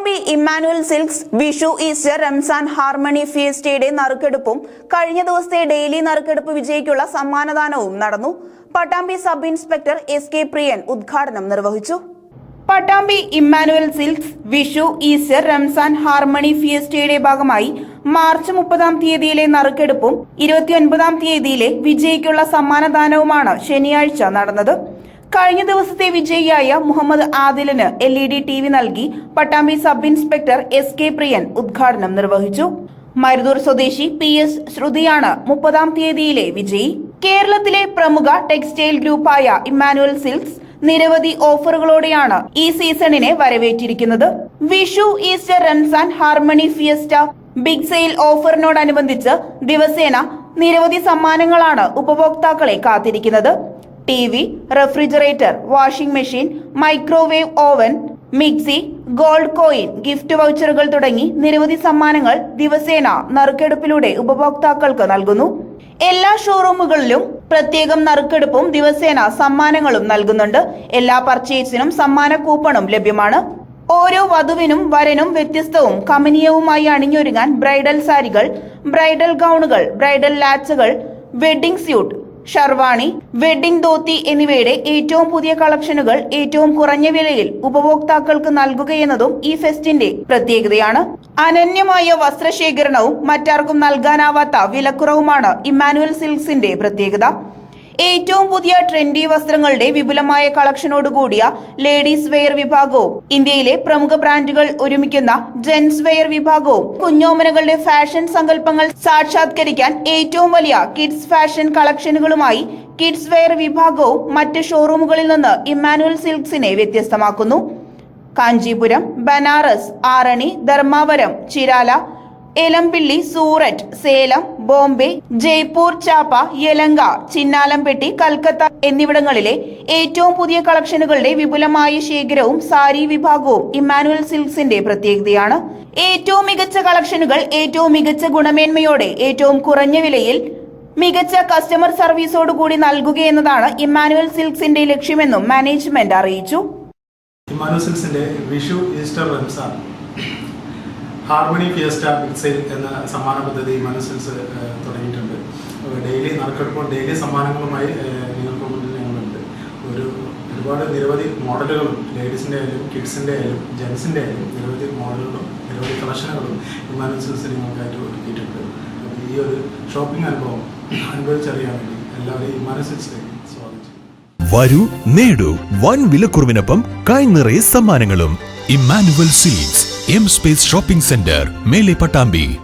Pattambi Emmanuel silks Vishu Easter Ramzan harmony ഫിയസ്റ്റയുടെ നറുക്കെടുപ്പും കഴിഞ്ഞ ദിവസത്തെ ഡെയിലി നറുക്കെടുപ്പ് വിജയിക്കുള്ള സമ്മാനദാനവും നടന്നു. Pattambi sub inspector S K Priyan ഉദ്ഘാടനം നിർവഹിച്ചു. Pattambi Emmanuel silks Vishu Easter Ramzan harmony ഫിയസ്റ്റയുടെ ഭാഗമായി മാർച്ച് മുപ്പതാം തീയതിയിലെ നറുക്കെടുപ്പും ഇരുപത്തിയൊൻപതാം തീയതിയിലെ വിജയിക്കുള്ള സമ്മാനദാനവുമാണ് ശനിയാഴ്ച നടന്നത്. കഴിഞ്ഞ ദിവസത്തെ വിജയിയായ Muhammad ആദിലിന് L E D T V നൽകി. Pattambi sub inspector S K Priyan ഉദ്ഘാടനം നിർവഹിച്ചു. മരുതൂർ സ്വദേശി പി എസ് ശ്രുതിയാണ് മുപ്പതാം തീയതിയിലെ വിജയി. കേരളത്തിലെ പ്രമുഖ ടെക്സ്റ്റൈൽ ഗ്രൂപ്പായ ഇമ്മാനുവൽ സിൽക്സ് നിരവധി ഓഫറുകളോടെയാണ് ഈ സീസണിനെ വരവേറ്റിരിക്കുന്നത്. Vishu Easter Ramzan harmony fiesta big sale ഓഫറിനോടനുബന്ധിച്ച് ദിവസേന നിരവധി സമ്മാനങ്ങളാണ് ഉപഭോക്താക്കളെ കാത്തിരിക്കുന്നത്. T V refrigerator washing machine microwave oven mixie gold coin gift വൗച്ചറുകൾ തുടങ്ങി നിരവധി സമ്മാനങ്ങൾ ദിവസേന നറുക്കെടുപ്പിലൂടെ ഉപഭോക്താക്കൾക്ക് നൽകുന്നു. എല്ലാ ഷോറൂമുകളിലും പ്രത്യേകം നറുക്കെടുപ്പും ദിവസേന സമ്മാനങ്ങളും നൽകുന്നുണ്ട്. എല്ലാ പർച്ചേസിനും സമ്മാന കൂപ്പണും ലഭ്യമാണ്. ഓരോ വധുവിനും വരനും വ്യത്യസ്തവും കമനീയവുമായി അണിഞ്ഞൊരുങ്ങാൻ ബ്രൈഡൽ സാരികൾ ബ്രൈഡൽ ഗൗണുകൾ bridal ലാച്ചുകൾ wedding suit sherwani wedding dhoti എന്നിവയുടെ ഏറ്റവും പുതിയ കളക്ഷനുകൾ ഏറ്റവും കുറഞ്ഞ വിലയിൽ ഉപഭോക്താക്കൾക്ക് നൽകുകയെന്നതും ഈ ഫെസ്റ്റിന്റെ പ്രത്യേകതയാണ്. അനന്യമായ വസ്ത്രശേഖരണവും മറ്റാർക്കും നൽകാനാവാത്ത വിലക്കുറവുമാണ് ഇമ്മാനുവൽ സിൽക്സിന്റെ പ്രത്യേകത. ഏറ്റവും പുതിയ ട്രെൻഡി വസ്ത്രങ്ങളുടെ വിപുലമായ കളക്ഷനോടുകൂടിയ ലേഡീസ് വെയർ വിഭാഗവും. ഇന്ത്യയിലെ പ്രമുഖ ബ്രാൻഡുകൾ ഒരുമിക്കുന്ന ജെൻസ് വെയർ വിഭാഗവും. കുഞ്ഞോമനകളുടെ ഫാഷൻ സങ്കല്പങ്ങൾ സാക്ഷാത്കരിക്കാൻ ഏറ്റവും വലിയ കിഡ്സ് ഫാഷൻ കളക്ഷനുകളുമായി കിഡ്സ് വെയർ വിഭാഗവും മറ്റ് ഷോറൂമുകളിൽ നിന്ന് ഇമ്മാനുവൽ സിൽക്സിനെ വ്യത്യസ്തമാക്കുന്നു. കാഞ്ചീപുരം ബനാറസ് ആറണി ധർമാവരം ചിരാല എലംപിള്ളി സൂററ്റ് സേലം ബോംബെ ജയ്പൂർ ചാപ്പ യലങ്ക ചിന്നാലംപെട്ടി കൽക്കത്ത എന്നിവിടങ്ങളിലെ ഏറ്റവും പുതിയ കളക്ഷനുകളുടെ വിപുലമായ ശേഖരവും സാരി വിഭാഗവും ഇമ്മാനുവൽ സിൽക്സിന്റെ പ്രത്യേകതയാണ്. ഏറ്റവും മികച്ച കളക്ഷനുകൾ ഏറ്റവും മികച്ച ഗുണമേന്മയോടെ ഏറ്റവും കുറഞ്ഞ വിലയിൽ മികച്ച കസ്റ്റമർ സർവീസോടുകൂടി നൽകുകയെന്നതാണ് ഇമ്മാനുവൽ സിൽക്സിന്റെ ലക്ഷ്യമെന്നും മാനേജ്മെന്റ് അറിയിച്ചു. Emmanuel സിൽക്സിന്റെ Vishu Easter harmony fiesta big sale എന്ന സമ്മാന പദ്ധതി മനസ്സിൽസ് തുടങ്ങിയിട്ടുണ്ട്. ഡെയിലി നറുക്കെടുപ്പോൾ ഡെയിലി സമ്മാനങ്ങളുമായി നിങ്ങൾക്ക് മുന്നിൽ ഞങ്ങളുണ്ട്. ഒരു ഒരുപാട് നിരവധി മോഡലുകളും ലേഡീസിന്റെ ആയാലും കിഡ്സിന്റെ ആയാലും ജെൻസിന്റെ ആയാലും നിരവധി മോഡലുകളും നിരവധി കളക്ഷനുകളും മനസ്സിൽസ് നിങ്ങൾക്കായിട്ട് ഒരുക്കിയിട്ടുണ്ട്. ഈ ഒരു ഷോപ്പിംഗ് അനുഭവം അനുഭവിച്ചറിയാൻ വേണ്ടി എല്ലാവരെയും ഇമാനുസിൽസിലേക്ക് സ്വാഗതം വരൂ നേടൂ വൻ വിലക്കുറവിനൊപ്പം കൈ നിറയെ സമ്മാനങ്ങളും Emmanuel silks M space shopping centre Mele Pattambi.